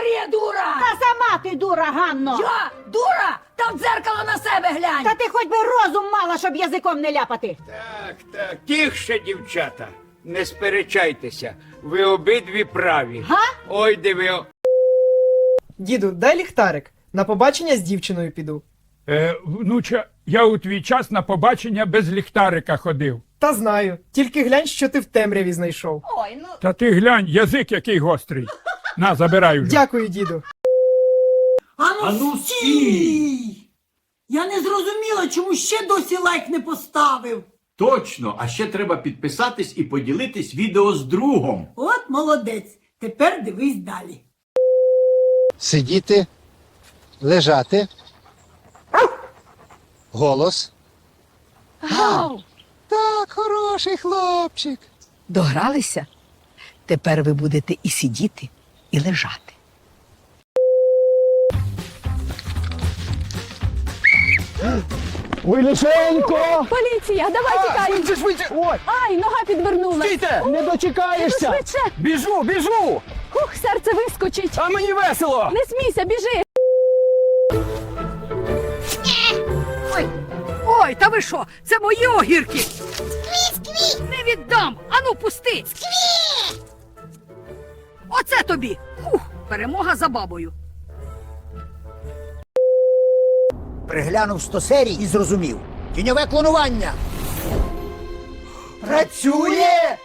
Марія дура! Та сама ти дура, Ганно! Я дура? Та в дзеркало на себе глянь! Та ти хоч би розум мала, щоб язиком не ляпати. Так, так, тихше, дівчата. Не сперечайтеся, ви обидві праві. Га? Ой, диви. о- Діду, дай ліхтарик. На побачення з дівчиною піду. Е, внуча, я у твій час на побачення без ліхтарика ходив. Та знаю, тільки глянь, що ти в темряві знайшов. Ой, ну Та ти глянь, язик який гострий. На, забирай вже. Дякую, діду. Ану, стій! Я не зрозуміла, чому ще досі лайк не поставив. Точно, а ще треба підписатись і поділитись відео з другом. От молодець. Тепер дивись далі. Сидіти, лежати. Голос. Так, хороший хлопчик. Догралися? Тепер ви будете і сидіти, і лежати. Ой, лишенько! Поліція, давай тікаємо. Швидше, швидше! Ой, Ай, нога підвернула. стійте! Не дочекаєшся! Швидше. Біжу, біжу! Хух, серце вискочить. А мені весело! Не смійся, біжи. Ой, ой, та ви що? Це мої огірки. Скві, Не віддам. Ану, пусти. Скві! Тобі. Хух, перемога за бабою. Приглянув 100 серій і зрозумів. Тіньове клонування. Працює!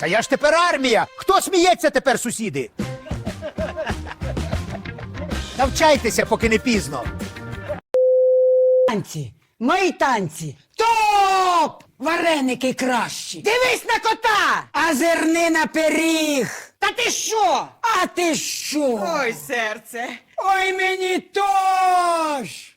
Та я ж тепер армія! Хто сміється тепер, сусіди? Навчайтеся, поки не пізно. Танці, мої танці. Топ! Вареники кращі. Дивись на кота! А зерни на пиріг. Та ти що? А ти що? Ой, серце. Ой, мені тож!